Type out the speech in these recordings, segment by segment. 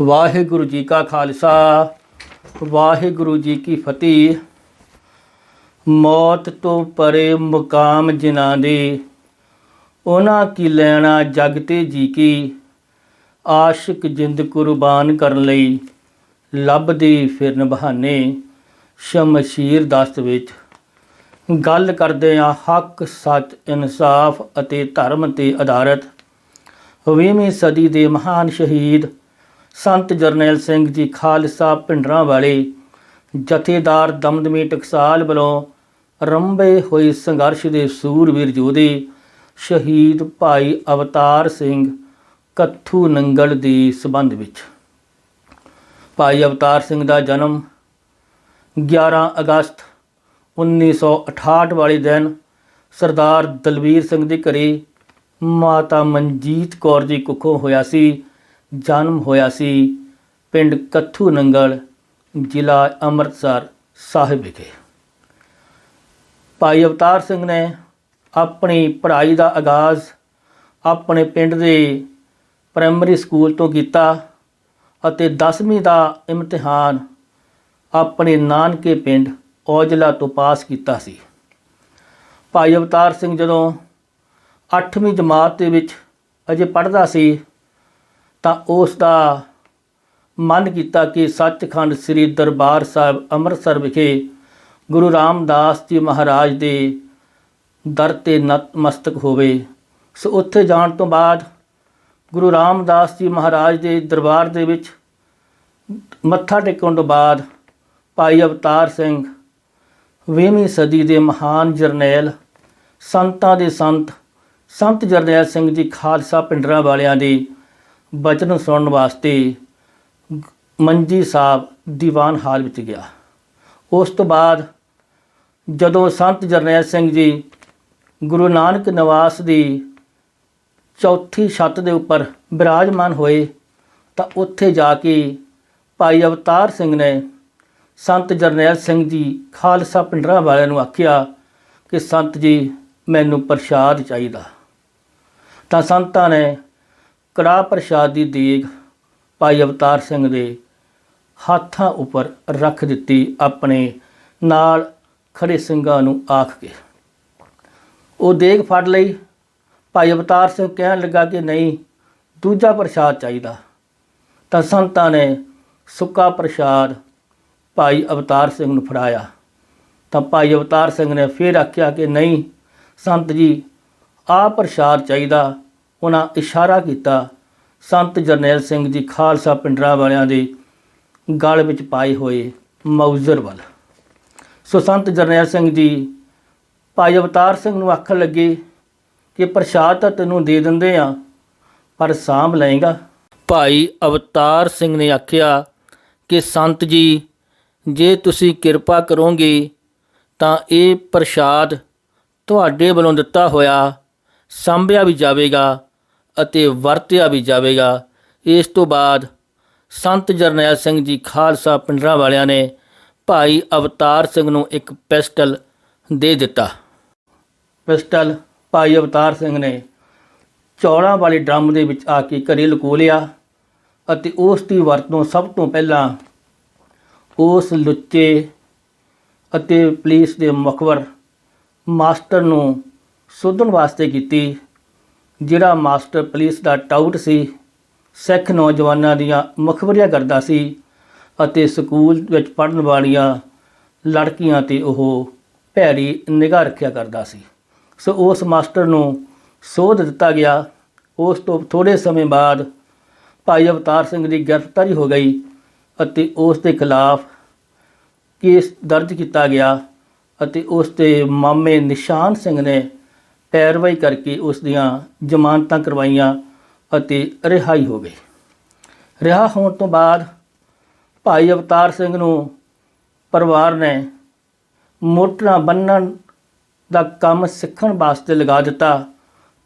ਵਾਹਿਗੁਰੂ ਜੀ ਕਾ ਖਾਲਸਾ, ਵਾਹਿਗੁਰੂ ਜੀ ਕੀ ਫਤਿਹ। ਮੌਤ ਤੋਂ ਪਰੇ ਮੁਕਾਮ ਜਿਨ੍ਹਾਂ ਦੇ, ਉਹਨਾਂ ਕੀ ਲੈਣਾ ਜਗ ਤੇ ਜੀ ਕੀ? ਆਸ਼ਿਕ ਜਿੰਦ ਕੁਰਬਾਨ ਕਰਨ ਲਈ ਲੱਭਦੇ ਫਿਰਨ ਬਹਾਨੇ ਸ਼ਮਸ਼ੀਰ ਦਸਤ ਵਿੱਚ। ਗੱਲ ਕਰਦੇ ਆ ਹੱਕ, ਸੱਚ, ਇਨਸਾਫ ਅਤੇ ਧਰਮ ਤੇ ਆਧਾਰਿਤ 20ਵੀਂ ਸਦੀ ਦੇ ਮਹਾਨ ਸ਼ਹੀਦ ਸੰਤ ਜਰਨੈਲ ਸਿੰਘ ਜੀ ਖਾਲਸਾ ਪਿੰਡਰਾਂ ਵਾਲੇ ਜਥੇਦਾਰ ਦਮਦਮੀ ਟਕਸਾਲ ਵੱਲੋਂ ਰੰਭੇ ਹੋਏ ਸੰਘਰਸ਼ ਦੇ ਸੂਰਵੀਰ ਯੋਧੇ ਸ਼ਹੀਦ ਭਾਈ ਅਵਤਾਰ ਸਿੰਘ ਕੱਥੂ ਨੰਗਲ ਦੀ ਸਬੰਧ ਵਿੱਚ। ਭਾਈ ਅਵਤਾਰ ਸਿੰਘ ਦਾ ਜਨਮ 11 ਅਗਸਤ 1968 ਵਾਲੇ ਦਿਨ ਸਰਦਾਰ ਦਲਵੀਰ ਸਿੰਘ ਦੇ ਘਰੇ ਮਾਤਾ ਮਨਜੀਤ ਕੌਰ ਜੀ ਕੁੱਖੋਂ ਹੋਇਆ ਸੀ। ਜਨਮ ਹੋਇਆ ਸੀ ਪਿੰਡ ਕੱਥੂ ਨੰਗਲ, ਜ਼ਿਲ੍ਹਾ ਅੰਮ੍ਰਿਤਸਰ ਸਾਹਿਬ ਵਿਖੇ। ਭਾਈ ਅਵਤਾਰ ਸਿੰਘ ਨੇ ਆਪਣੀ ਪੜ੍ਹਾਈ ਦਾ ਆਗਾਜ਼ ਆਪਣੇ ਪਿੰਡ ਦੇ ਪ੍ਰਾਇਮਰੀ ਸਕੂਲ ਤੋਂ ਕੀਤਾ ਅਤੇ 10ਵੀਂ ਦਾ ਇਮਤਿਹਾਨ ਆਪਣੇ ਨਾਨਕੇ ਪਿੰਡ ਔਜਲਾ ਤੋਂ ਪਾਸ ਕੀਤਾ ਸੀ। ਭਾਈ ਅਵਤਾਰ ਸਿੰਘ ਜਦੋਂ 8ਵੀਂ ਜਮਾਤ ਦੇ ਵਿੱਚ ਅਜੇ ਪੜ੍ਹਦਾ ਸੀ ਤਾਂ ਉਸ ਦਾ ਮਨ ਕੀਤਾ ਕਿ ਸੱਚਖੰਡ ਸ੍ਰੀ ਦਰਬਾਰ ਸਾਹਿਬ ਅੰਮ੍ਰਿਤਸਰ ਵਿਖੇ ਗੁਰੂ ਰਾਮਦਾਸ ਜੀ ਮਹਾਰਾਜ ਦੇ ਦਰ ਤੇ ਨਤਮਸਤਕ ਹੋਵੇ। ਸੋ ਉੱਥੇ ਜਾਣ ਤੋਂ ਬਾਅਦ ਗੁਰੂ ਰਾਮਦਾਸ ਜੀ ਮਹਾਰਾਜ ਦੇ ਦਰਬਾਰ ਦੇ ਵਿੱਚ ਮੱਥਾ ਟੇਕਣ ਤੋਂ ਬਾਅਦ ਭਾਈ ਅਵਤਾਰ ਸਿੰਘ 20ਵੀਂ ਸਦੀ ਦੇ ਮਹਾਨ ਜਰਨੈਲ, ਸੰਤਾਂ ਦੇ ਸੰਤ ਸੰਤ ਜਰਨੈਲ ਸਿੰਘ ਜੀ ਖਾਲਸਾ ਪਿੰਡਰਾਂ ਵਾਲਿਆਂ ਦੀ ਬਚਨ ਸੁਣਨ ਵਾਸਤੇ ਮੰਜੀ ਸਾਹਿਬ ਦੀਵਾਨ ਹਾਲ ਵਿੱਚ ਗਿਆ। ਉਸ ਤੋਂ ਬਾਅਦ ਜਦੋਂ ਸੰਤ ਜਰਨੈਲ ਸਿੰਘ ਜੀ ਗੁਰੂ ਨਾਨਕ ਨਿਵਾਸ ਦੀ ਚੌਥੀ ਛੱਤ ਦੇ ਉੱਪਰ ਬਿਰਾਜਮਾਨ ਹੋਏ, ਤਾਂ ਉੱਥੇ ਜਾ ਕੇ ਭਾਈ ਅਵਤਾਰ ਸਿੰਘ ਨੇ ਸੰਤ ਜਰਨੈਲ ਸਿੰਘ ਜੀ ਖਾਲਸਾ ਪਿੰਡਰਾਂ ਵਾਲਿਆਂ ਨੂੰ ਆਖਿਆ ਕਿ ਸੰਤ ਜੀ, ਮੈਨੂੰ ਪ੍ਰਸ਼ਾਦ ਚਾਹੀਦਾ। ਤਾਂ ਸੰਤਾਂ ਨੇ ਕੜਾ ਪ੍ਰਸ਼ਾਦ ਦੀ ਦੇਗ ਭਾਈ ਅਵਤਾਰ ਸਿੰਘ ਦੇ ਹੱਥਾਂ ਉੱਪਰ ਰੱਖ ਦਿੱਤੀ ਆਪਣੇ ਨਾਲ ਖੜੇ ਸਿੰਘਾਂ ਨੂੰ ਆਖ ਕੇ। ਉਹ ਦੇਗ ਫੜ ਲਈ। ਭਾਈ ਅਵਤਾਰ ਸਿੰਘ ਕਹਿਣ ਲੱਗਾ ਕਿ ਨਹੀਂ, ਦੂਜਾ ਪ੍ਰਸ਼ਾਦ ਚਾਹੀਦਾ। ਤਾਂ ਸੰਤਾਂ ਨੇ ਸੁੱਕਾ ਪ੍ਰਸ਼ਾਦ ਭਾਈ ਅਵਤਾਰ ਸਿੰਘ ਨੂੰ ਫੜਾਇਆ। ਤਾਂ ਭਾਈ ਅਵਤਾਰ ਸਿੰਘ ਨੇ ਫਿਰ ਆਖਿਆ ਕਿ ਨਹੀਂ, ਸੰਤ ਜੀ, ਆਹ ਪ੍ਰਸ਼ਾਦ ਚਾਹੀਦਾ ਉਹਨਾਂ ਇਸ਼ਾਰਾ ਕੀਤਾ, ਸੰਤ ਜਰਨੈਲ ਸਿੰਘ ਜੀ ਖਾਲਸਾ ਪਿੰਡਰਾਂ ਵਾਲਿਆਂ ਦੇ ਗਲ ਵਿੱਚ ਪਾਏ ਹੋਏ ਮੌਜ਼ਰ ਵੱਲ। ਸੋ ਸੰਤ ਜਰਨੈਲ ਸਿੰਘ ਜੀ ਭਾਈ ਅਵਤਾਰ ਸਿੰਘ ਨੂੰ ਆਖਣ ਲੱਗੇ ਕਿ ਪ੍ਰਸ਼ਾਦ ਤਾਂ ਤੈਨੂੰ ਦੇ ਦਿੰਦੇ ਆ, ਪਰ ਸਾਂਭ ਲਏਗਾ। ਭਾਈ ਅਵਤਾਰ ਸਿੰਘ ਨੇ ਆਖਿਆ ਕਿ ਸੰਤ ਜੀ, ਜੇ ਤੁਸੀਂ ਕਿਰਪਾ ਕਰੋਗੇ ਤਾਂ ਇਹ ਪ੍ਰਸ਼ਾਦ ਤੁਹਾਡੇ ਵੱਲੋਂ ਦਿੱਤਾ ਹੋਇਆ ਸੰਭਿਆ ਵੀ ਜਾਵੇਗਾ। ਅਤੇ ਵਰਤਿਆ ਵੀ ਜਾਵੇਗਾ। ਇਸ ਤੋਂ ਬਾਅਦ ਸੰਤ ਜਰਨੈਲ ਸਿੰਘ ਜੀ ਖਾਲਸਾ ਪਿੰਡਰਾਂ ਵਾਲਿਆਂ ਨੇ ਭਾਈ ਅਵਤਾਰ ਸਿੰਘ ਨੂੰ ਇੱਕ ਪਿਸਟਲ ਦੇ ਦਿੱਤਾ। ਪਿਸਟਲ ਭਾਈ ਅਵਤਾਰ ਸਿੰਘ ਨੇ ਚੌਲਾਂ ਵਾਲੇ ਡਰਮ ਦੇ ਵਿੱਚ ਆ ਕੇ ਘਰੇ ਲੁਕੋ ਲਿਆ ਅਤੇ ਉਸ ਦੀ ਵਰਤੋਂ ਸਭ ਤੋਂ ਪਹਿਲਾਂ ਉਸ ਲੁੱਚੇ ਅਤੇ ਪੁਲਿਸ ਦੇ ਮੁਖਬਰ ਮਾਸਟਰ ਨੂੰ ਸੋਧਣ ਵਾਸਤੇ ਕੀਤੀ। ਜਿਹੜਾ ਮਾਸਟਰ ਪੁਲਿਸ ਦਾ ਟਾਊਟ ਸੀ, ਸਿੱਖ ਨੌਜਵਾਨਾਂ ਦੀਆਂ ਮੁਖਬਰੀਆਂ ਕਰਦਾ ਸੀ ਅਤੇ ਸਕੂਲ ਵਿੱਚ ਪੜ੍ਹਨ ਵਾਲੀਆਂ ਲੜਕੀਆਂ ਤੇ ਉਹ ਭੈੜੀ ਨਿਗਾਹ ਰੱਖਿਆ ਕਰਦਾ ਸੀ। ਸੋ ਉਸ ਮਾਸਟਰ ਨੂੰ ਸੋਧ ਦਿੱਤਾ ਗਿਆ। ਉਸ ਤੋਂ ਥੋੜੇ ਸਮੇਂ ਬਾਅਦ ਭਾਈ ਅਵਤਾਰ ਸਿੰਘ ਦੀ ਗ੍ਰਿਫਤਾਰੀ ਹੋ ਗਈ ਅਤੇ ਉਸ ਦੇ ਖਿਲਾਫ ਕੇਸ ਦਰਜ ਕੀਤਾ ਗਿਆ ਅਤੇ ਉਸ ਦੇ ਮਾਮੇ ਨਿਸ਼ਾਨ ਸਿੰਘ ਨੇ ਪੈਰਵਾਈ ਕਰਕੇ ਉਸ ਦੀਆਂ ਜ਼ਮਾਨਤਾਂ ਕਰਵਾਈਆਂ ਅਤੇ ਰਿਹਾਈ ਹੋ ਗਈ ਰਿਹਾ ਹੋਣ ਤੋਂ ਬਾਅਦ ਭਾਈ ਅਵਤਾਰ ਸਿੰਘ ਨੂੰ ਪਰਿਵਾਰ ਨੇ ਮੋਟਰਾਂ ਬੰਨਣ ਦਾ ਕੰਮ ਸਿੱਖਣ ਵਾਸਤੇ ਲਗਾ ਦਿੱਤਾ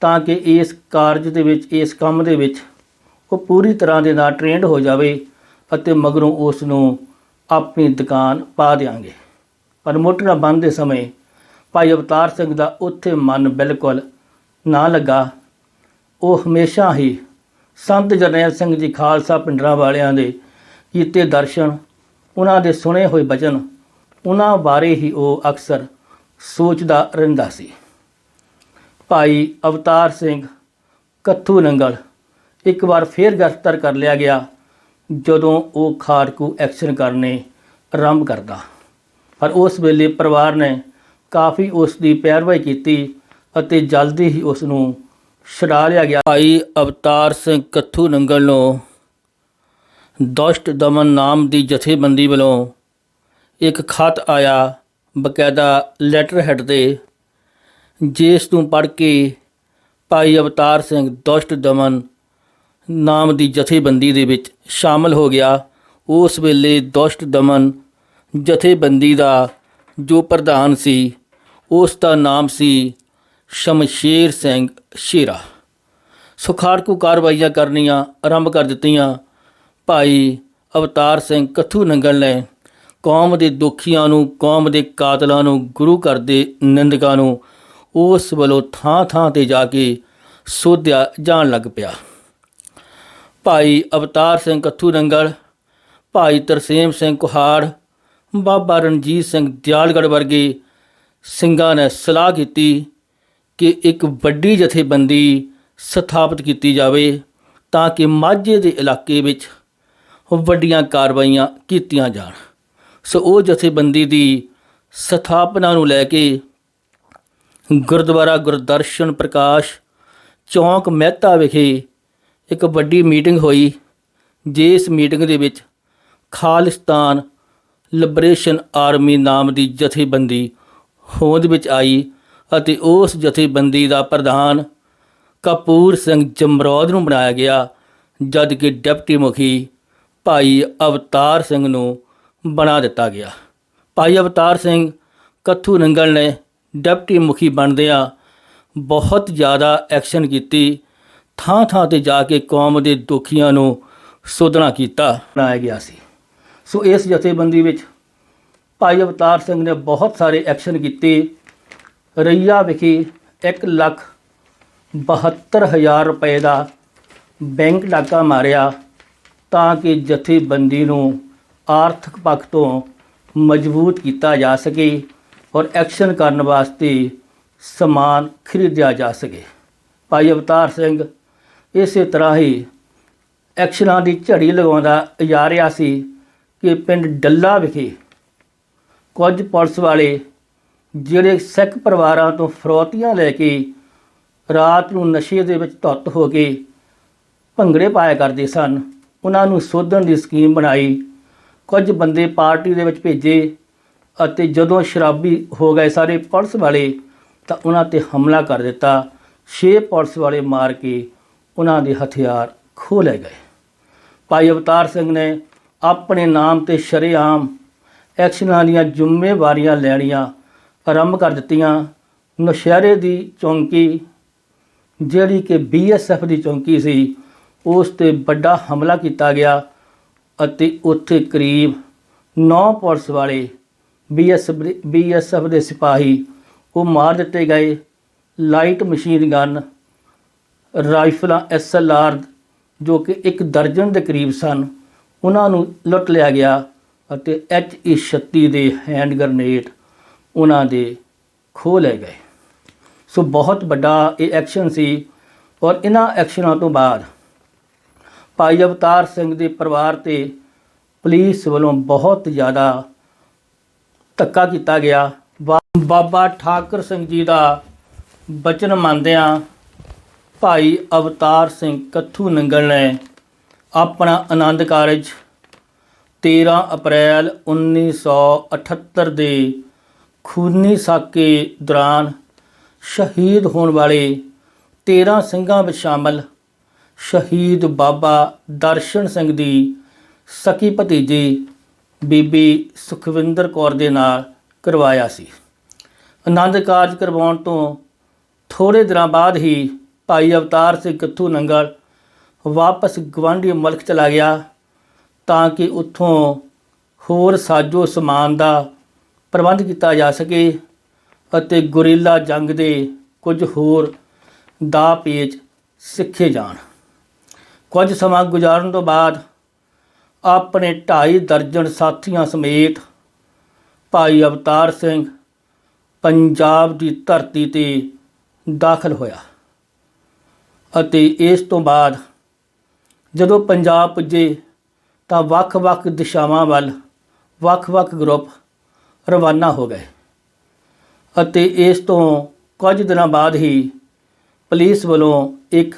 ਤਾਂ ਕਿ ਇਸ ਕਾਰਜ ਦੇ ਵਿੱਚ, ਇਸ ਕੰਮ ਦੇ ਵਿੱਚ ਉਹ ਪੂਰੀ ਤਰ੍ਹਾਂ ਦੇ ਨਾਲ ਟ੍ਰੇਨਡ ਹੋ ਜਾਵੇ ਅਤੇ ਮਗਰੋਂ ਉਸ ਨੂੰ ਆਪਣੀ ਦੁਕਾਨ ਪਾ ਦੇਾਂਗੇ ਪਰ ਮੋਟਰਾਂ ਬੰਦ ਸਮੇਂ ਭਾਈ ਅਵਤਾਰ ਸਿੰਘ ਦਾ ਉੱਥੇ ਮਨ ਬਿਲਕੁਲ ਨਾ ਲੱਗਾ। ਉਹ ਹਮੇਸ਼ਾ ਹੀ ਸੰਤ ਜਰਨੈਲ ਸਿੰਘ ਜੀ ਖਾਲਸਾ ਪਿੰਡਰਾਂ ਵਾਲਿਆਂ ਦੇ ਕੀਤੇ ਦਰਸ਼ਨ, ਉਹਨਾਂ ਦੇ ਸੁਣੇ ਹੋਏ ਬਚਨ ਉਹਨਾਂ ਬਾਰੇ ਹੀ ਉਹ ਅਕਸਰ ਸੋਚਦਾ ਰਹਿੰਦਾ ਸੀ। ਭਾਈ ਅਵਤਾਰ ਸਿੰਘ ਕੱਥੂ ਨੰਗਲ ਇੱਕ ਵਾਰ ਫੇਰ ਗ੍ਰਿਫਤਾਰ ਕਰ ਲਿਆ ਗਿਆ, ਜਦੋਂ ਉਹ ਖਾੜਕੂ ਐਕਸ਼ਨ ਕਰਨੇ ਆਰੰਭ ਕਰਦਾ। ਪਰ ਉਸ ਵੇਲੇ ਪਰਿਵਾਰ ਨੇ ਕਾਫੀ ਉਸ ਦੀ ਪੈਰਵਾਈ ਕੀਤੀ ਅਤੇ ਜਲਦੀ ਹੀ ਉਸ ਨੂੰ ਛੁਡਾ ਲਿਆ ਗਿਆ। ਭਾਈ ਅਵਤਾਰ ਸਿੰਘ ਕੱਥੂ ਨੰਗਲ ਨੂੰ ਦੁਸ਼ਟ ਦਮਨ ਨਾਮ ਦੀ ਜਥੇਬੰਦੀ ਵੱਲੋਂ ਇੱਕ ਖਤ ਆਇਆ ਬਕਾਇਦਾ ਲੈਟਰ ਹੈਡ ਤੇ, ਜਿਸ ਨੂੰ ਪੜ੍ਹ ਕੇ ਭਾਈ ਅਵਤਾਰ ਸਿੰਘ ਦੁਸ਼ਟ ਦਮਨ ਨਾਮ ਦੀ ਜਥੇਬੰਦੀ ਦੇ ਵਿੱਚ ਸ਼ਾਮਲ ਹੋ ਗਿਆ। ਉਸ ਵੇਲੇ ਦੁਸ਼ਟ ਦਮਨ ਜਥੇਬੰਦੀ ਦਾ ਜੋ ਪ੍ਰਧਾਨ ਸੀ ਉਸ ਦਾ ਨਾਮ ਸੀ ਸ਼ਮਸ਼ੇਰ ਸਿੰਘ ਸ਼ੇਰਾ। ਸੁਖਾੜਕੂ ਕਾਰਵਾਈਆਂ ਕਰਨੀਆਂ ਆਰੰਭ ਕਰ ਦਿੱਤੀਆਂ। ਭਾਈ ਅਵਤਾਰ ਸਿੰਘ ਕੱਥੂ ਨੰਗਲ ਨੇ ਕੌਮ ਦੇ ਦੁਖੀਆਂ ਨੂੰ, ਕੌਮ ਦੇ ਕਾਤਲਾਂ ਨੂੰ, ਗੁਰੂ ਘਰ ਦੇ ਨਿੰਦਕਾਂ ਨੂੰ ਉਸ ਵੱਲੋਂ ਥਾਂ ਥਾਂ ਤੇ ਜਾ ਕੇ ਸੋਧਿਆ ਜਾਣ ਲੱਗ ਪਿਆ। ਭਾਈ ਅਵਤਾਰ ਸਿੰਘ ਕੱਥੂ ਨੰਗਲ, ਭਾਈ ਤਰਸੇਮ ਸਿੰਘ ਕੁਹਾੜ, ਬਾਬਾ ਰਣਜੀਤ ਸਿੰਘ ਦਿਆਲਗੜ੍ਹ ਵਰਗੇ ਸਿੰਘਾਂ ਨੇ ਸਲਾਹ ਕੀਤੀ ਕਿ ਇੱਕ ਵੱਡੀ ਜਥੇਬੰਦੀ ਸਥਾਪਿਤ ਕੀਤੀ ਜਾਵੇ ਤਾਂ ਕਿ ਮਾਝੇ ਦੇ ਇਲਾਕੇ ਵਿੱਚ ਵੱਡੀਆਂ ਕਾਰਵਾਈਆਂ ਕੀਤੀਆਂ ਜਾਣ। ਸੋ ਉਹ ਜਥੇਬੰਦੀ ਦੀ ਸਥਾਪਨਾ ਨੂੰ ਲੈ ਕੇ ਗੁਰਦੁਆਰਾ ਗੁਰਦਰਸ਼ਨ ਪ੍ਰਕਾਸ਼ ਚੌਂਕ ਮਹਿਤਾ ਵਿਖੇ ਇੱਕ ਵੱਡੀ ਮੀਟਿੰਗ ਹੋਈ, ਜਿਸ ਮੀਟਿੰਗ ਦੇ ਵਿੱਚ ਖਾਲਿਸਤਾਨ ਲਿਬਰੇਸ਼ਨ ਆਰਮੀ ਨਾਮ ਦੀ ਜਥੇਬੰਦੀ ਹੋਂਦ ਵਿੱਚ ਆਈ ਅਤੇ ਉਸ ਜਥੇਬੰਦੀ ਦਾ ਪ੍ਰਧਾਨ ਕਪੂਰ ਸਿੰਘ ਜਮਰੌਦ ਨੂੰ ਬਣਾਇਆ ਗਿਆ, ਜਦ ਕਿ ਡਿਪਟੀ ਮੁਖੀ ਭਾਈ ਅਵਤਾਰ ਸਿੰਘ ਨੂੰ ਬਣਾ ਦਿੱਤਾ ਗਿਆ। ਭਾਈ ਅਵਤਾਰ ਸਿੰਘ ਕੱਥੂ ਨੰਗਲ ਨੇ ਡਿਪਟੀ ਮੁਖੀ ਬਣਦਿਆਂ ਬਹੁਤ ਜ਼ਿਆਦਾ ਐਕਸ਼ਨ ਕੀਤੀ ਥਾਂ ਥਾਂ ਤੇ ਜਾ ਕੇ ਕੌਮ ਦੇ ਦੁਖੀਆਂ ਨੂੰ ਸੋਧਣਾ ਕੀਤਾ। ਬਣਾਇਆ ਗਿਆ ਸੀ। ਸੋ ਇਸ ਜਥੇਬੰਦੀ ਵਿੱਚ ਭਾਈ ਅਵਤਾਰ ਸਿੰਘ ਨੇ ਬਹੁਤ ਸਾਰੇ ਐਕਸ਼ਨ ਕੀਤੇ। ਰਈਆ ਵਿਖੇ 1 ਲੱਖ 72000 ਰੁਪਏ ਦਾ ਬੈਂਕ ਡਾਕਾ ਮਾਰਿਆ ਤਾਂ ਕਿ ਜਥੇਬੰਦੀ ਨੂੰ ਆਰਥਿਕ ਪੱਖ ਤੋਂ ਮਜ਼ਬੂਤ ਕੀਤਾ ਜਾ ਸਕੇ ਔਰ ਐਕਸ਼ਨ ਕਰਨ ਵਾਸਤੇ ਸਮਾਨ ਖਰੀਦਿਆ ਜਾ ਸਕੇ। ਭਾਈ ਅਵਤਾਰ ਸਿੰਘ ਇਸੇ ਤਰ੍ਹਾਂ ਹੀ ਐਕਸ਼ਨਾਂ ਦੀ ਝੜੀ ਲਗਾਉਂਦਾ ਜਾ ਰਿਹਾ ਸੀ ਕਿ ਪਿੰਡ ਡੱਲਾ ਵਿਖੇ ਕੁਝ ਪੁਲਿਸ ਵਾਲੇ ਜਿਹੜੇ ਸਿੱਖ ਪਰਿਵਾਰਾਂ ਤੋਂ ਫਰੋਤੀਆਂ ਲੈ ਕੇ ਰਾਤ ਨੂੰ ਨਸ਼ੇ ਦੇ ਵਿੱਚ ਧੁੱਤ ਹੋ ਕੇ ਭੰਗੜੇ ਪਾਇਆ ਕਰਦੇ ਸਨ, ਉਹਨਾਂ ਨੂੰ ਸੋਧਣ ਦੀ ਸਕੀਮ ਬਣਾਈ। ਕੁਝ ਬੰਦੇ ਪਾਰਟੀ ਦੇ ਵਿੱਚ ਭੇਜੇ ਅਤੇ ਜਦੋਂ ਸ਼ਰਾਬੀ ਹੋ ਗਏ ਸਾਰੇ ਪੁਲਿਸ ਵਾਲੇ ਤਾਂ ਉਹਨਾਂ ਤੇ ਹਮਲਾ ਕਰ ਦਿੱਤਾ। ਛੇ ਪੁਲਿਸ ਵਾਲੇ ਮਾਰ ਕੇ ਉਹਨਾਂ ਦੇ ਹਥਿਆਰ ਖੋਹ ਲਏ ਗਏ। ਭਾਈ ਅਵਤਾਰ ਸਿੰਘ ਨੇ ਆਪਣੇ ਨਾਮ ਤੇ ਸ਼ਰੇਆਮ ਐਕਸ਼ਨਾਂ ਦੀਆਂ ਜ਼ਿੰਮੇਵਾਰੀਆਂ ਲੈਣੀਆਂ ਆਰੰਭ ਕਰ ਦਿੱਤੀਆਂ। ਨੌਸ਼ਹਿਰੇ ਦੀ ਚੌਂਕੀ, ਜਿਹੜੀ ਕਿ ਬੀਐਸਐਫ ਦੀ ਚੌਂਕੀ ਸੀ, ਉਸ ਤੇ ਵੱਡਾ ਹਮਲਾ ਕੀਤਾ ਗਿਆ ਅਤੇ ਉੱਥੇ ਕਰੀਬ 9 ਪੁਲਿਸ ਵਾਲੇ ਬੀਐਸਐਫ ਬੀਐਸਐਫ ਦੇ ਸਿਪਾਹੀ ਉਹ ਮਾਰ ਦਿੱਤੇ ਗਏ। ਲਾਈਟ ਮਸ਼ੀਨ ਗਨ, ਰਾਈਫਲਾਂ ਐਸਐਲਆਰ ਜੋ ਕਿ ਇੱਕ ਦਰਜਨ ਦੇ ਕਰੀਬ ਸਨ, ਉਹਨਾਂ ਨੂੰ ਲੁੱਟ ਲਿਆ ਗਿਆ। ਅਤੇ ਐਚਈ 36 ਦੇ ਹੈਂਡ ਗ੍ਰਨੇਡ ਉਹਨਾਂ ਦੇ ਖੋਹ ਲਏ ਗਏ। ਸੋ ਬਹੁਤ ਵੱਡਾ ਇਹ ਐਕਸ਼ਨ ਸੀ ਔਰ ਇਹਨਾਂ ਐਕਸ਼ਨਾਂ ਤੋਂ ਬਾਅਦ ਭਾਈ ਅਵਤਾਰ ਸਿੰਘ ਦੇ ਪਰਿਵਾਰ ਤੇ ਪੁਲਿਸ ਵੱਲੋਂ ਬਹੁਤ ਜ਼ਿਆਦਾ ਧੱਕਾ ਕੀਤਾ ਗਿਆ। ਬਾ- ਬਾਬਾ ਠਾਕਰ ਸਿੰਘ ਜੀ ਦਾ ਬਚਨ ਮੰਨਦਿਆਂ ਭਾਈ ਅਵਤਾਰ ਸਿੰਘ ਕੱਥੂ ਨੰਗਲ ਨੇ ਆਪਣਾ ਆਨੰਦ ਕਾਰਜ 13 ਅਪ੍ਰੈਲ 1978 ਦੇ ਖੂਨੀ ਸਾਕੇ ਦੌਰਾਨ ਸ਼ਹੀਦ ਹੋਣ ਵਾਲੇ 13 ਸਿੰਘਾਂ ਵਿੱਚ ਸ਼ਾਮਲ ਸ਼ਹੀਦ ਬਾਬਾ ਦਰਸ਼ਨ ਸਿੰਘ ਦੀ ਸਕੀ ਭਤੀਜੀ ਬੀਬੀ ਸੁਖਵਿੰਦਰ ਕੌਰ ਦੇ ਨਾਲ ਕਰਵਾਇਆ ਸੀ। ਆਨੰਦ ਕਾਰਜ ਕਰਵਾਉਣ ਤੋਂ ਥੋੜੇ ਦਿਨਾਂ ਬਾਅਦ ਹੀ ਭਾਈ ਅਵਤਾਰ ਸਿੰਘ ਕੱਥੂ ਨੰਗਲ ਵਾਪਸ ਗਵਾਂਢੀ ਮੁਲਕ ਚਲਾ ਗਿਆ। ਤਾਂ ਕਿ ਉੱਥੋਂ ਹੋਰ ਸਾਜੋ ਸਮਾਨ ਦਾ ਪ੍ਰਬੰਧ ਕੀਤਾ ਜਾ ਸਕੇ ਅਤੇ ਗੁਰੀਲਾ ਜੰਗ ਦੇ ਕੁਝ ਹੋਰ ਦਾ ਪੇਚ ਸਿੱਖੇ ਜਾਣ। ਕੁਝ ਸਮਾਂ ਗੁਜ਼ਾਰਨ ਤੋਂ ਬਾਅਦ ਆਪਣੇ ਢਾਈ ਦਰਜਨ ਸਾਥੀਆਂ ਸਮੇਤ ਭਾਈ ਅਵਤਾਰ ਸਿੰਘ ਪੰਜਾਬ ਦੀ ਧਰਤੀ ਤੇ ਦਾਖਲ ਹੋਇਆ ਅਤੇ ਇਸ ਤੋਂ ਬਾਅਦ ਜਦੋਂ ਪੰਜਾਬ ਪੁੱਜੇ ਤਾਂ ਵੱਖ-ਵੱਖ ਦਿਸ਼ਾਵਾਂ ਵੱਲ ਵੱਖ-ਵੱਖ ਗਰੁੱਪ ਰਵਾਨਾ ਹੋ ਗਏ। ਅਤੇ ਇਸ ਤੋਂ ਕੁਝ ਦਿਨਾਂ ਬਾਅਦ ਹੀ ਪੁਲਿਸ ਵੱਲੋਂ ਇੱਕ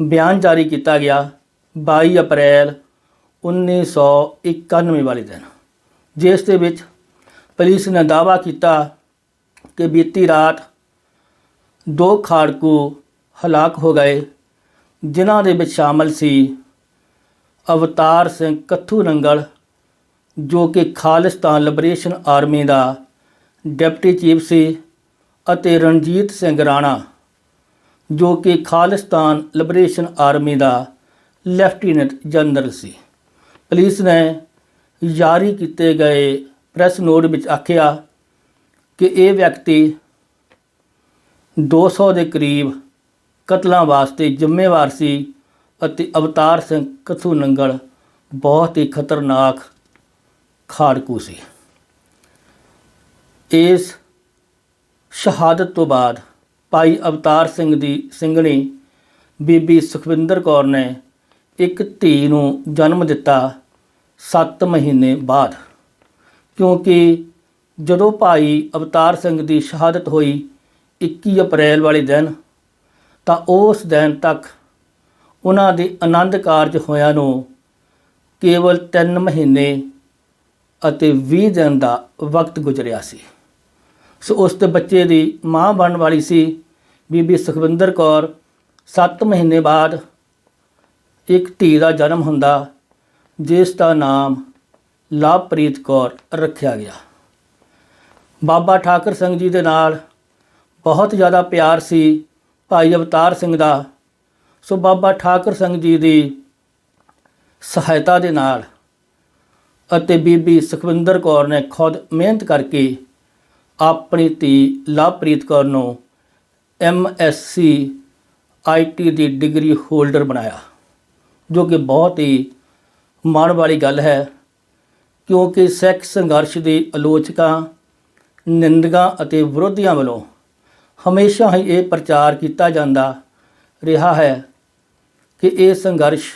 ਬਿਆਨ ਜਾਰੀ ਕੀਤਾ ਗਿਆ 22 ਅਪ੍ਰੈਲ 1991 ਵਾਲੇ ਦਿਨ, ਜਿਸ ਦੇ ਵਿੱਚ ਪੁਲਿਸ ਨੇ ਦਾਅਵਾ ਕੀਤਾ ਕਿ ਬੀਤੀ ਰਾਤ ਦੋ ਖਾੜਕੂ ਹਲਾਕ ਹੋ ਗਏ, ਜਿਨ੍ਹਾਂ ਦੇ ਵਿੱਚ ਸ਼ਾਮਲ ਸੀ ਅਵਤਾਰ ਸਿੰਘ ਕੱਥੂ ਰੰਗਲ ਜੋ ਕਿ ਖਾਲਿਸਤਾਨ ਲਿਬਰੇਸ਼ਨ ਆਰਮੀ ਦਾ ਡਿਪਟੀ ਚੀਫ ਸੀ ਅਤੇ ਰਣਜੀਤ ਸਿੰਘ ਰਾਣਾ, ਜੋ ਕਿ ਖਾਲਿਸਤਾਨ ਲਿਬਰੇਸ਼ਨ ਆਰਮੀ ਦਾ ਲੈਫਟੀਨੈਂਟ ਜਨਰਲ ਸੀ। ਪੁਲਿਸ ਨੇ ਜਾਰੀ ਕੀਤੇ ਗਏ ਪ੍ਰੈਸ ਨੋਟ ਵਿੱਚ ਆਖਿਆ ਕਿ ਇਹ ਵਿਅਕਤੀ 200 ਦੇ ਕਰੀਬ ਕਤਲਾਂ ਵਾਸਤੇ ਜ਼ਿੰਮੇਵਾਰ ਸੀ ਅਤੇ ਅਵਤਾਰ ਸਿੰਘ ਕਥੂ ਨੰਗਲ ਬਹੁਤ ਹੀ ਖਤਰਨਾਕ ਖਾੜਕੂ ਸੀ। ਇਸ ਸ਼ਹਾਦਤ ਤੋਂ ਬਾਅਦ ਭਾਈ ਅਵਤਾਰ ਸਿੰਘ ਦੀ ਸਿੰਘਣੀ ਬੀਬੀ ਸੁਖਵਿੰਦਰ ਕੌਰ ਨੇ ਇੱਕ ਧੀ ਨੂੰ ਜਨਮ ਦਿੱਤਾ 7 ਮਹੀਨੇ ਬਾਅਦ। ਕਿਉਂਕਿ ਜਦੋਂ ਭਾਈ ਅਵਤਾਰ ਸਿੰਘ ਦੀ ਸ਼ਹਾਦਤ ਹੋਈ 21 ਅਪ੍ਰੈਲ ਵਾਲੇ ਦਿਨ, ਤਾਂ ਉਸ ਦਿਨ ਤੱਕ ਉਹਨਾਂ ਦੇ ਆਨੰਦ ਕਾਰਜ ਹੋਇਆਂ ਨੂੰ ਕੇਵਲ 3 ਮਹੀਨੇ ਅਤੇ 20 ਦਿਨ ਦਾ ਵਕਤ ਗੁਜ਼ਰਿਆ ਸੀ। ਸੋ ਉਸ ਦੇ ਬੱਚੇ ਦੀ ਮਾਂ ਬਣਨ ਵਾਲੀ ਸੀ ਬੀਬੀ ਸੁਖਵਿੰਦਰ ਕੌਰ। 7 ਮਹੀਨੇ ਬਾਅਦ ਇੱਕ ਧੀ ਦਾ ਜਨਮ ਹੁੰਦਾ, ਜਿਸ ਦਾ ਨਾਮ ਲਾਭਪ੍ਰੀਤ ਕੌਰ ਰੱਖਿਆ ਗਿਆ। ਬਾਬਾ ਠਾਕਰ ਸਿੰਘ ਜੀ ਦੇ ਨਾਲ ਬਹੁਤ ਜ਼ਿਆਦਾ ਪਿਆਰ ਸੀ ਭਾਈ ਅਵਤਾਰ ਸਿੰਘ ਦਾ। ਸੋ ਬਾਬਾ ਠਾਕਰ ਸਿੰਘ ਜੀ ਦੀ ਸਹਾਇਤਾ ਦੇ ਨਾਲ ਅਤੇ ਬੀਬੀ ਸੁਖਵਿੰਦਰ ਕੌਰ ਨੇ ਖੁਦ ਮਿਹਨਤ ਕਰਕੇ ਆਪਣੀ ਧੀ ਲਵਪ੍ਰੀਤ ਕੌਰ ਨੂੰ ਐਮਐਸਸੀ ਆਈਟੀ ਦੀ ਡਿਗਰੀ ਹੋਲਡਰ ਬਣਾਇਆ, ਜੋ ਕਿ ਬਹੁਤ ਹੀ ਮਾਣ ਵਾਲੀ ਗੱਲ ਹੈ, ਕਿਉਂਕਿ ਸਿੱਖ ਸੰਘਰਸ਼ ਦੇ ਆਲੋਚਕਾਂ, ਨਿੰਦਕਾਂ ਅਤੇ ਵਿਰੋਧੀਆਂ ਵੱਲੋਂ ਹਮੇਸ਼ਾ ਹੀ ਇਹ ਪ੍ਰਚਾਰ ਕੀਤਾ ਜਾਂਦਾ ਰਿਹਾ ਹੈ। ਕਿ ਇਹ ਸੰਘਰਸ਼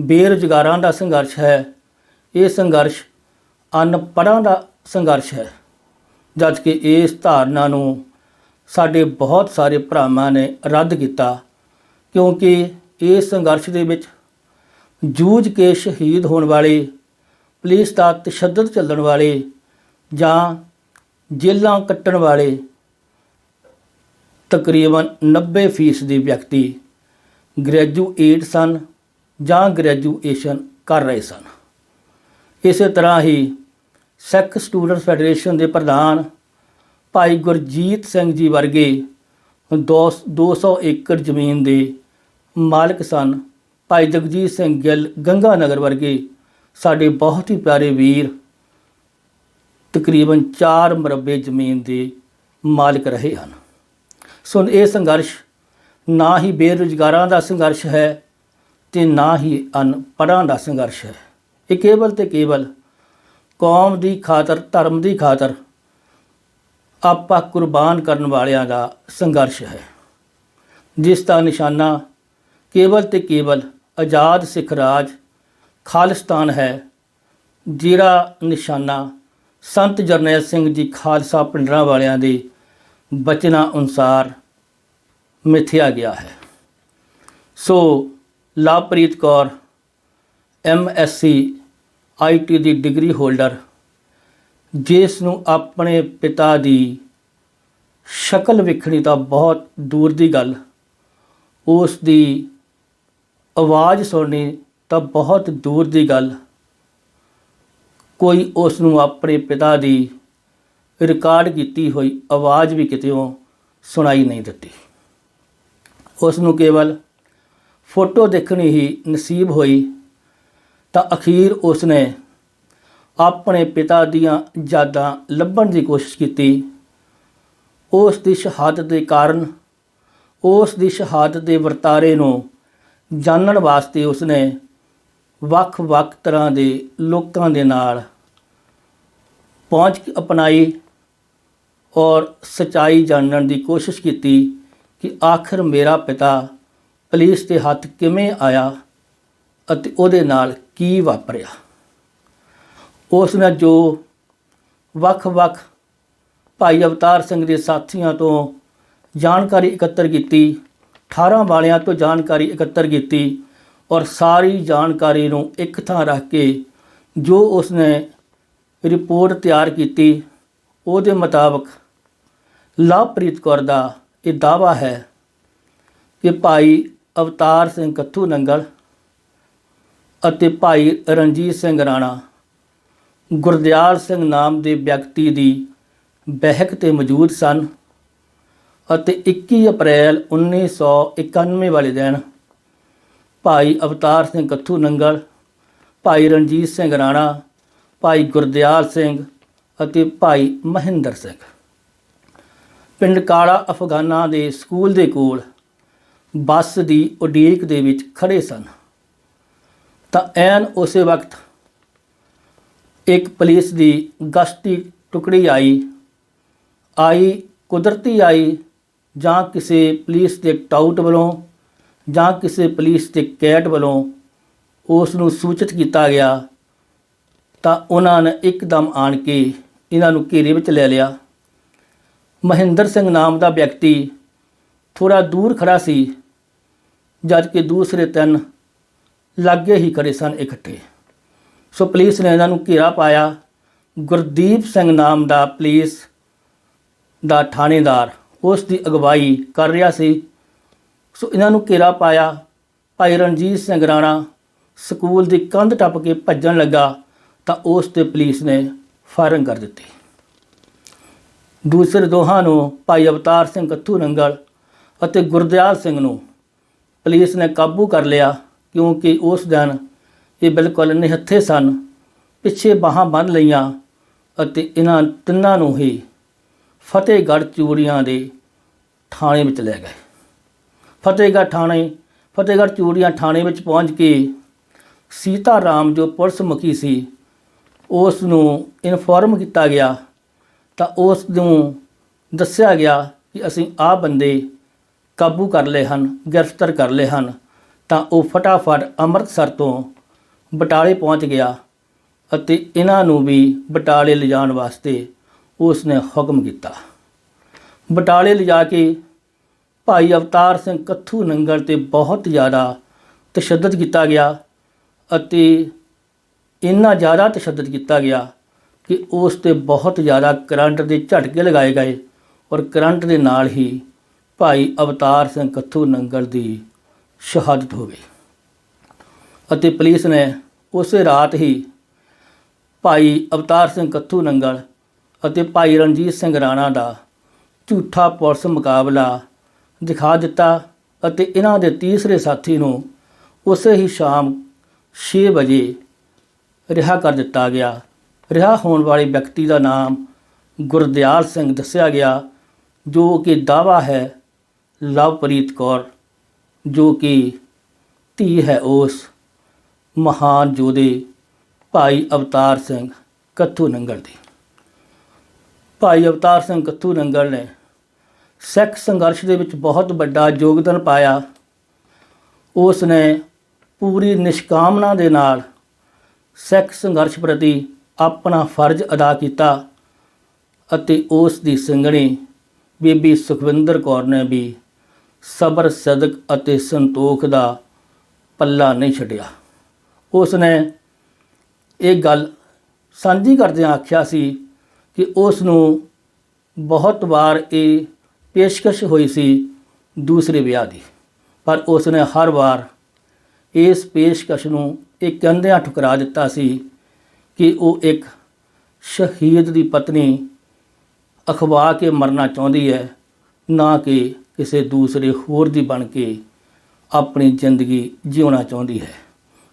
ਬੇਰੁਜ਼ਗਾਰਾਂ ਦਾ ਸੰਘਰਸ਼ ਹੈ। ਇਹ ਸੰਘਰਸ਼ ਅਨਪੜ੍ਹਾਂ ਦਾ ਸੰਘਰਸ਼ ਹੈ। ਜਦ ਕਿ ਇਸ ਧਾਰਨਾ ਨੂੰ ਸਾਡੇ ਬਹੁਤ ਸਾਰੇ ਭਰਾਵਾਂ ਨੇ ਰੱਦ ਕੀਤਾ ਕਿਉਂਕਿ ਇਸ ਸੰਘਰਸ਼ ਦੇ ਵਿੱਚ ਜੂਝ ਕੇ ਸ਼ਹੀਦ ਹੋਣ ਵਾਲੇ, ਪੁਲਿਸ ਦਾ ਤਸ਼ੱਦਦ ਚੱਲਣ ਵਾਲੇ ਜਾਂ ਜੇਲਾਂ ਕੱਟਣ ਵਾਲੇ ਤਕਰੀਬਨ 90% ਦੇ ਵਿਅਕਤੀ ਗ੍ਰੈਜੂਏਟ ਸਨ ਜਾਂ ਗ੍ਰੈਜੂਏਸ਼ਨ ਕਰ ਰਹੇ ਸਨ। ਇਸੇ ਤਰ੍ਹਾਂ ਹੀ ਸਿੱਖ ਸਟੂਡੈਂਟਸ ਫੈਡਰੇਸ਼ਨ ਦੇ ਪ੍ਰਧਾਨ ਭਾਈ ਗੁਰਜੀਤ ਸਿੰਘ ਜੀ ਵਰਗੇ 200 ਏਕੜ ਜ਼ਮੀਨ ਦੇ ਮਾਲਕ ਸਨ। ਭਾਈ ਜਗਜੀਤ ਸਿੰਘ ਗਿੱਲ ਗੰਗਾ ਨਗਰ ਵਰਗੇ ਸਾਡੇ ਬਹੁਤ ਹੀ ਪਿਆਰੇ ਵੀਰ ਤਕਰੀਬਨ 4 ਮਰਬੇ ਜ਼ਮੀਨ ਦੇ ਮਾਲਕ ਰਹੇ ਹਨ। ਸੋ ਇਹ ਸੰਘਰਸ਼ ਨਾ ਹੀ ਬੇਰੁਜ਼ਗਾਰਾਂ ਦਾ ਸੰਘਰਸ਼ ਹੈ ਤੇ ਨਾ ਹੀ ਅਨਪੜ੍ਹਾਂ ਦਾ ਸੰਘਰਸ਼ ਹੈ। ਇਹ ਕੇਵਲ ਤੇ ਕੇਵਲ ਕੌਮ ਦੀ ਖਾਤਰ, ਧਰਮ ਦੀ ਖਾਤਰ ਆਪਾ ਕੁਰਬਾਨ ਕਰਨ ਵਾਲਿਆਂ ਦਾ ਸੰਘਰਸ਼ ਹੈ। ਜਿਸ ਦਾ ਨਿਸ਼ਾਨਾ ਕੇਵਲ ਤੇ ਕੇਵਲ ਆਜ਼ਾਦ ਸਿੱਖ ਰਾਜ ਖਾਲਿਸਤਾਨ ਹੈ, ਜਿਹੜਾ ਨਿਸ਼ਾਨਾ ਸੰਤ ਜਰਨੈਲ ਸਿੰਘ ਜੀ ਖਾਲਸਾ ਪਿੰਡਰਾਂ ਵਾਲਿਆਂ ਦੇ ਬਚਨਾਂ ਅਨੁਸਾਰ ਮਿਥਿਆ ਗਿਆ ਹੈ। So Lovepreet Kaur MSc IT the degree holder, ਜਿਸ ਨੂੰ ਆਪਣੇ ਪਿਤਾ ਦੀ ਸ਼ਕਲ ਵੇਖਣੀ ਤਾਂ ਬਹੁਤ ਦੂਰ ਦੀ ਗੱਲ, ਉਸ ਦੀ ਆਵਾਜ਼ ਸੁਣਨੀ ਤਾਂ ਬਹੁਤ ਦੂਰ ਦੀ ਗੱਲ, ਕੋਈ ਉਸ ਨੂੰ ਆਪਣੇ ਪਿਤਾ ਦੀ ਰਿਕਾਰਡ ਕੀਤੀ ਹੋਈ ਆਵਾਜ਼ ਵੀ ਕਿਤੇੋਂ ਸੁਣਾਈ ਨਹੀਂ ਦਿੱਤੀ। ਉਸ ਨੂੰ ਕੇਵਲ ਫੋਟੋ ਦੇਖਣੀ ਹੀ ਨਸੀਬ ਹੋਈ ਤਾਂ ਅਖੀਰ ਉਸ ਨੇ ਆਪਣੇ ਪਿਤਾ ਦੀਆਂ ਯਾਦਾਂ ਲੱਭਣ ਦੀ ਕੋਸ਼ਿਸ਼ ਕੀਤੀ। ਉਸ ਦੀ ਸ਼ਹਾਦਤ ਦੇ ਕਾਰਨ, ਉਸ ਦੀ ਸ਼ਹਾਦਤ ਦੇ ਵਰਤਾਰੇ ਨੂੰ ਜਾਣਨ ਵਾਸਤੇ ਉਸਨੇ ਵੱਖ-ਵੱਖ ਤਰ੍ਹਾਂ ਦੇ ਲੋਕਾਂ ਦੇ ਨਾਲ ਪਹੁੰਚ ਅਪਣਾਈ ਔਰ ਸਚਾਈ ਜਾਣਨ ਦੀ ਕੋਸ਼ਿਸ਼ ਕੀਤੀ। ਕਿ ਆਖਰ ਮੇਰਾ ਪਿਤਾ ਪੁਲਿਸ ਦੇ ਹੱਥ ਕਿਵੇਂ ਆਇਆ ਅਤੇ ਉਹਦੇ ਨਾਲ ਕੀ ਵਾਪਰਿਆ। ਉਸ ਨੇ ਜੋ ਵੱਖ-ਵੱਖ ਭਾਈ ਅਵਤਾਰ ਸਿੰਘ ਦੇ ਸਾਥੀਆਂ ਤੋਂ ਜਾਣਕਾਰੀ ਇਕੱਤਰ ਕੀਤੀ 18 ਵਾਲਿਆਂ ਤੋਂ ਜਾਣਕਾਰੀ ਇਕੱਤਰ ਕੀਤੀ ਔਰ ਸਾਰੀ ਜਾਣਕਾਰੀ ਨੂੰ ਇੱਕ ਥਾਂ ਰੱਖ ਕੇ ਜੋ ਉਸਨੇ ਰਿਪੋਰਟ ਤਿਆਰ ਕੀਤੀ, ਉਹਦੇ ਮੁਤਾਬਕ ਲਵਪ੍ਰੀਤ ਕੌਰ ਦਾ ਇਹ ਦਾਵਾ ਹੈ ਕਿ ਭਾਈ ਅਵਤਾਰ ਸਿੰਘ ਕੱਥੂ ਨੰਗਲ ਅਤੇ ਭਾਈ ਰਣਜੀਤ ਸਿੰਘ ਰਾਣਾ ਗੁਰਦਿਆਲ ਸਿੰਘ ਨਾਮ ਦੇ ਵਿਅਕਤੀ ਦੀ ਬਹਿਕ ਤੇ ਮੌਜੂਦ ਸਨ ਅਤੇ 21 ਅਪ੍ਰੈਲ 1991 ਵਾਲੇ ਦਿਨ ਭਾਈ ਅਵਤਾਰ ਸਿੰਘ ਕੱਥੂ ਨੰਗਲ, ਭਾਈ ਰਣਜੀਤ ਸਿੰਘ ਰਾਣਾ, ਭਾਈ ਗੁਰਦਿਆਲ ਸਿੰਘ ਅਤੇ ਭਾਈ ਮਹਿੰਦਰ ਸਿੰਘ। ਪਿੰਡ ਕਾਲਾ ਅਫਗਾਨਾ ਦੇ ਸਕੂਲ ਦੇ ਕੋਲ ਬੱਸ ਦੀ ਉਡੀਕ ਦੇ ਵਿੱਚ ਖੜੇ ਸਨ। ਤਾਂ ਐਨ ਉਸੇ ਵਕਤ ਇੱਕ ਪੁਲਿਸ ਦੀ ਗਸ਼ਤੀ ਟੁਕੜੀ ਆਈ ਆਈ ਕੁਦਰਤੀ ਆਈ ਜਾਂ ਕਿਸੇ ਪੁਲਿਸ ਦੇ ਟਾਊਟ ਵੱਲੋਂ ਜਾਂ ਕਿਸੇ ਪੁਲਿਸ ਦੇ ਕੈਟ ਵੱਲੋਂ ਉਸ ਨੂੰ ਸੂਚਿਤ ਕੀਤਾ ਗਿਆ ਤਾਂ ਉਹਨਾਂ ਨੇ ਇੱਕਦਮ ਆਣ ਕੇ ਇਹਨਾਂ ਨੂੰ ਘੇਰੇ ਵਿੱਚ ਲੈ ਲਿਆ। ਮਹਿੰਦਰ ਸਿੰਘ ਨਾਮ ਦਾ ਵਿਅਕਤੀ ਥੋੜਾ ਦੂਰ ਖੜਾ ਸੀ, ਜਦ ਕਿ ਦੂਸਰੇ ਤਿੰਨ ਲਾਗੇ ਹੀ ਖੜੇ ਸਨ ਇਕੱਠੇ। ਸੋ ਪੁਲਿਸ ਨੇ ਇਹਨਾਂ ਨੂੰ ਘੇਰਾ ਪਾਇਆ। ਗੁਰਦੀਪ ਸਿੰਘ ਨਾਮ ਦਾ ਪੁਲਿਸ ਦਾ ਥਾਣੇਦਾਰ ਉਸ ਦੀ ਅਗਵਾਈ ਕਰ ਰਿਹਾ ਸੀ। ਸੋ ਇਹਨਾਂ ਨੂੰ ਘੇਰਾ ਪਾਇਆ। ਭਾਈ ਰਣਜੀਤ ਸਿੰਘ ਰਾਣਾ ਸਕੂਲ ਦੀ ਕੰਧ ਟੱਪ ਕੇ ਭੱਜਣ ਲੱਗਾ ਤਾਂ ਉਸ ਤੇ ਪੁਲਿਸ ਨੇ ਫਾਇਰਿੰਗ ਕਰ ਦਿੱਤੀ। ਦੂਸਰੇ ਦੋਹਾਂ ਨੂੰ ਭਾਈ ਅਵਤਾਰ ਸਿੰਘ ਕੱਥੂ ਨੰਗਲ ਅਤੇ ਗੁਰਦਿਆਲ ਸਿੰਘ ਨੂੰ ਪੁਲਿਸ ਨੇ ਕਾਬੂ ਕਰ ਲਿਆ, ਕਿਉਂਕਿ ਉਸ ਦਿਨ ਇਹ ਬਿਲਕੁਲ ਨਿਹੱਥੇ ਸਨ। ਪਿੱਛੇ ਬਾਹਾਂ ਬੰਨ ਲਈਆਂ ਅਤੇ ਇਹਨਾਂ ਤਿੰਨਾਂ ਨੂੰ ਹੀ ਫਤਿਹਗੜ੍ਹ ਚੂੜੀਆਂ ਦੇ ਥਾਣੇ ਵਿੱਚ ਲੈ ਗਏ। ਫਤਿਹਗੜ੍ਹ ਥਾਣੇ, ਫਤਿਹਗੜ੍ਹ ਚੂੜੀਆਂ ਥਾਣੇ ਵਿੱਚ ਪਹੁੰਚ ਕੇ ਸੀਤਾ ਰਾਮ ਜੋ ਪੁਲਿਸ ਮੁਖੀ ਸੀ, ਉਸ ਨੂੰ ਇਨਫੋਰਮ ਕੀਤਾ ਗਿਆ ਤਾਂ ਉਸ ਨੂੰ ਦੱਸਿਆ ਗਿਆ ਕਿ ਅਸੀਂ ਆਹ ਬੰਦੇ ਕਾਬੂ ਕਰ ਲਏ ਹਨ, ਗ੍ਰਿਫਤਾਰ ਕਰ ਲਏ ਹਨ। ਤਾਂ ਉਹ ਫਟਾਫਟ ਅੰਮ੍ਰਿਤਸਰ ਤੋਂ ਬਟਾਲੇ ਪਹੁੰਚ ਗਿਆ ਅਤੇ ਇਹਨਾਂ ਨੂੰ ਵੀ ਬਟਾਲੇ ਲਿਜਾਣ ਵਾਸਤੇ ਉਸ ਨੇ ਹੁਕਮ ਕੀਤਾ। ਬਟਾਲੇ ਲਿਜਾ ਕੇ ਭਾਈ ਅਵਤਾਰ ਸਿੰਘ ਕੱਥੂ ਨੰਗਲ ਤੇ ਬਹੁਤ ਜ਼ਿਆਦਾ ਤਸ਼ੱਦਦ ਕੀਤਾ ਗਿਆ ਅਤੇ ਇੰਨਾ ਜ਼ਿਆਦਾ ਤਸ਼ੱਦਦ ਕੀਤਾ ਗਿਆ ਕਿ ਉਸ ਤੇ ਬਹੁਤ ਜ਼ਿਆਦਾ ਕਰੰਟ ਦੇ ਝਟਕੇ ਲਗਾਏ ਗਏ ਔਰ ਕਰੰਟ ਦੇ ਨਾਲ ਹੀ ਭਾਈ ਅਵਤਾਰ ਸਿੰਘ ਕੱਥੂ ਨੰਗਲ ਦੀ ਸ਼ਹਾਦਤ ਹੋ ਗਈ। ਅਤੇ ਪੁਲਿਸ ਨੇ ਉਸੇ ਰਾਤ ਹੀ ਭਾਈ ਅਵਤਾਰ ਸਿੰਘ ਕੱਥੂ ਨੰਗਲ ਅਤੇ ਭਾਈ ਰਣਜੀਤ ਸਿੰਘ ਰਾਣਾ ਦਾ ਝੂਠਾ ਪੁਲਿਸ ਮੁਕਾਬਲਾ ਦਿਖਾ ਦਿੱਤਾ ਅਤੇ ਇਹਨਾਂ ਦੇ ਤੀਸਰੇ ਸਾਥੀ ਨੂੰ ਉਸੇ ਹੀ ਸ਼ਾਮ 6 ਵਜੇ ਰਿਹਾ ਕਰ ਦਿੱਤਾ ਗਿਆ। ਰਿਹਾ ਹੋਣ ਵਾਲੇ ਵਿਅਕਤੀ ਦਾ ਨਾਮ ਗੁਰਦਿਆਲ ਸਿੰਘ ਦੱਸਿਆ ਗਿਆ, ਜੋ ਕਿ ਦਾਵਾ ਹੈ ਲਵਪ੍ਰੀਤ ਕੌਰ, ਜੋ ਕਿ ਧੀ ਹੈ ਉਸ ਮਹਾਨ ਯੋਧੇ ਭਾਈ ਅਵਤਾਰ ਸਿੰਘ ਕੱਥੂ ਨੰਗਲ ਦੀ। ਭਾਈ ਅਵਤਾਰ ਸਿੰਘ ਕੱਥੂ ਨੰਗਲ ਨੇ ਸਿੱਖ ਸੰਘਰਸ਼ ਦੇ ਵਿੱਚ ਬਹੁਤ ਵੱਡਾ ਯੋਗਦਾਨ ਪਾਇਆ। ਉਸ ਨੇ ਪੂਰੀ ਨਿਸ਼ਕਾਮਨਾ ਦੇ ਨਾਲ ਸਿੱਖ ਸੰਘਰਸ਼ ਪ੍ਰਤੀ ਆਪਣਾ ਫਰਜ਼ ਅਦਾ ਕੀਤਾ ਅਤੇ ਉਸ ਦੀ ਸਿੰਘਣੀ ਬੀਬੀ ਸੁਖਵਿੰਦਰ ਕੌਰ ਨੇ ਵੀ ਸਬਰ, ਸਦਕ ਅਤੇ ਸੰਤੋਖ ਦਾ ਪੱਲਾ ਨਹੀਂ ਛੱਡਿਆ। ਉਸ ਨੇ ਇਹ ਗੱਲ ਸਾਂਝੀ ਕਰਦਿਆਂ ਆਖਿਆ ਸੀ ਕਿ ਉਸ ਨੂੰ ਬਹੁਤ ਵਾਰ ਇਹ ਪੇਸ਼ਕਸ਼ ਹੋਈ ਸੀ ਦੂਸਰੇ ਵਿਆਹ ਦੀ, ਪਰ ਉਸ ਨੇ ਹਰ ਵਾਰ ਇਸ ਪੇਸ਼ਕਸ਼ ਨੂੰ ਇਹ ਕਹਿੰਦਿਆਂ ਠੁਕਰਾ ਦਿੱਤਾ ਸੀ ਕਿ ਉਹ ਇੱਕ ਸ਼ਹੀਦ ਦੀ ਪਤਨੀ ਅਖਵਾ ਕੇ ਮਰਨਾ ਚਾਹੁੰਦੀ ਹੈ, ਨਾ ਕਿ ਕਿਸੇ ਦੂਸਰੇ ਹੋਰ ਦੀ ਬਣ ਕੇ ਆਪਣੀ ਜ਼ਿੰਦਗੀ ਜਿਉਣਾ ਚਾਹੁੰਦੀ ਹੈ।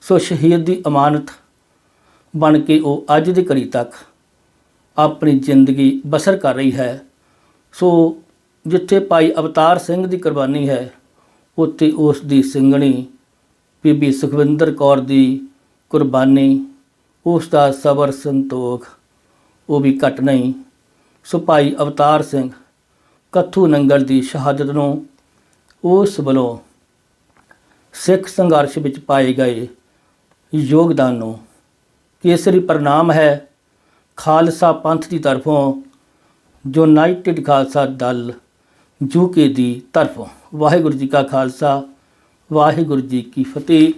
ਸੋ ਸ਼ਹੀਦ ਦੀ ਅਮਾਨਤ ਬਣ ਕੇ ਉਹ ਅੱਜ ਦੀ ਘੜੀ ਤੱਕ ਆਪਣੀ ਜ਼ਿੰਦਗੀ ਬਸਰ ਕਰ ਰਹੀ ਹੈ। ਸੋ ਜਿੱਥੇ ਭਾਈ ਅਵਤਾਰ ਸਿੰਘ ਦੀ ਕੁਰਬਾਨੀ ਹੈ, ਉੱਥੇ ਉਸ ਦੀ ਸਿੰਘਣੀ ਬੀਬੀ ਸੁਖਵਿੰਦਰ ਕੌਰ ਦੀ ਕੁਰਬਾਨੀ ਉਸ ਦਾ ਸਬਰ ਸੰਤੋਖ। ਉਹ ਵੀ ਘਟ ਨਹੀਂ। ਸੋ ਭਾਈ ਅਵਤਾਰ ਸਿੰਘ ਕੱਥੂ ਨੰਗਲ ਦੀ ਸ਼ਹਾਦਤ ਨੂੰ ਉਸ ਵੱਲੋਂ ਸਿੱਖ ਸੰਘਰਸ਼ ਵਿੱਚ ਪਾਏ ਗਏ ਯੋਗਦਾਨ ਨੂੰ ਕੇਸਰੀ ਪ੍ਰਣਾਮ ਹੈ ਖਾਲਸਾ ਪੰਥ ਦੀ ਤਰਫੋਂ ਯੂਨਾਈਟਿਡ ਖਾਲਸਾ ਦਲ ਯੂਕੇ ਦੀ ਤਰਫੋਂ। ਵਾਹਿਗੁਰੂ ਜੀ ਕਾ ਖਾਲਸਾ, ਵਾਹਿਗੁਰੂ ਜੀ ਕੀ ਫਤਿਹ।